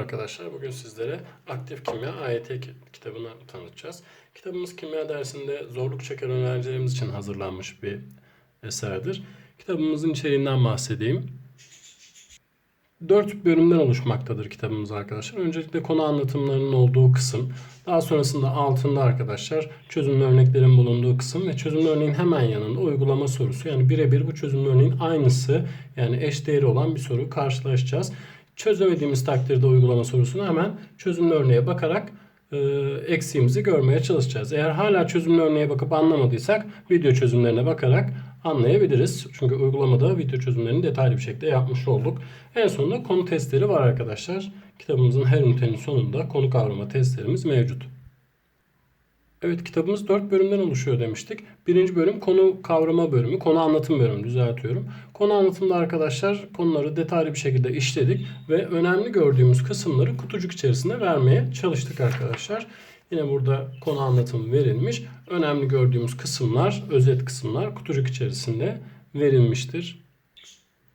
Arkadaşlar bugün sizlere Aktif Kimya AYT ki- kitabını tanıtacağız. Kitabımız kimya dersinde zorluk çeken öğrencilerimiz için hazırlanmış bir eserdir. Kitabımızın içeriğinden bahsedeyim. Dört bölümden oluşmaktadır kitabımız arkadaşlar. Öncelikle konu anlatımlarının olduğu kısım. Daha sonrasında altında arkadaşlar çözümlü örneklerin bulunduğu kısım ve çözümlü örneğin hemen yanında uygulama sorusu. Yani birebir bu çözümlü örneğin aynısı yani eş değeri olan bir soru karşılaşacağız. Çözemediğimiz takdirde uygulama sorusunu hemen çözümlü örneğe bakarak e, eksiğimizi görmeye çalışacağız. Eğer hala çözümlü örneğe bakıp anlamadıysak video çözümlerine bakarak anlayabiliriz. Çünkü uygulamada video çözümlerini detaylı bir şekilde yapmış olduk. En sonunda konu testleri var arkadaşlar. Kitabımızın her ünitenin sonunda konu kavrama testlerimiz mevcut. Evet kitabımız 4 bölümden oluşuyor demiştik. Birinci bölüm konu kavrama bölümü, konu anlatım bölümü düzeltiyorum. Konu anlatımda arkadaşlar konuları detaylı bir şekilde işledik ve önemli gördüğümüz kısımları kutucuk içerisinde vermeye çalıştık arkadaşlar. Yine burada konu anlatımı verilmiş. Önemli gördüğümüz kısımlar, özet kısımlar kutucuk içerisinde verilmiştir.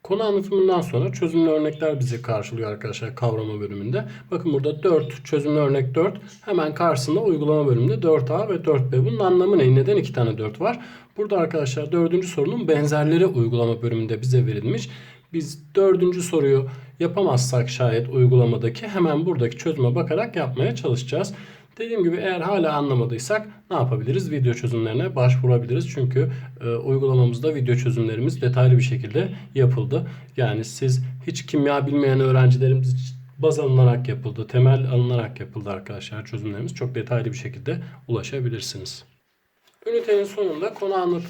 Konu anlatımından sonra çözümlü örnekler bizi karşılıyor arkadaşlar kavrama bölümünde. Bakın burada 4, çözümlü örnek 4. Hemen karşısında uygulama bölümünde 4A ve 4B. Bunun anlamı ne? Neden iki tane 4 var? Burada arkadaşlar dördüncü sorunun benzerleri uygulama bölümünde bize verilmiş. Biz dördüncü soruyu yapamazsak şayet uygulamadaki hemen buradaki çözüme bakarak yapmaya çalışacağız. Dediğim gibi eğer hala anlamadıysak ne yapabiliriz? Video çözümlerine başvurabiliriz. Çünkü e, uygulamamızda video çözümlerimiz detaylı bir şekilde yapıldı. Yani siz hiç kimya bilmeyen öğrencilerimiz baz alınarak yapıldı, temel alınarak yapıldı arkadaşlar çözümlerimiz. Çok detaylı bir şekilde ulaşabilirsiniz. Ünitenin sonunda konu anlat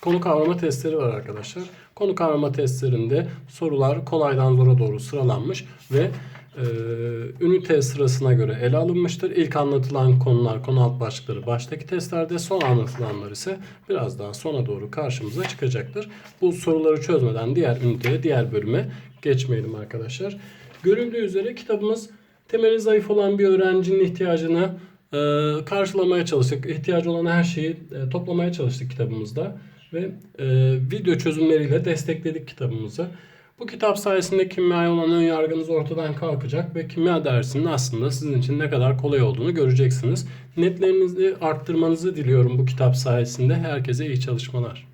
konu kavrama testleri var arkadaşlar. Konu kavrama testlerinde sorular kolaydan zora doğru sıralanmış ve e, ünite sırasına göre ele alınmıştır. İlk anlatılan konular, konu alt başlıkları baştaki testlerde, son anlatılanlar ise biraz daha sona doğru karşımıza çıkacaktır. Bu soruları çözmeden diğer üniteye, diğer bölüme geçmeyelim arkadaşlar. Görüldüğü üzere kitabımız temeli zayıf olan bir öğrencinin ihtiyacını e, karşılamaya çalıştık. İhtiyacı olan her şeyi e, toplamaya çalıştık kitabımızda ve e, video çözümleriyle destekledik kitabımızı. Bu kitap sayesinde kimyaya olan ön yargınız ortadan kalkacak ve kimya dersinin aslında sizin için ne kadar kolay olduğunu göreceksiniz. Netlerinizi arttırmanızı diliyorum bu kitap sayesinde. Herkese iyi çalışmalar.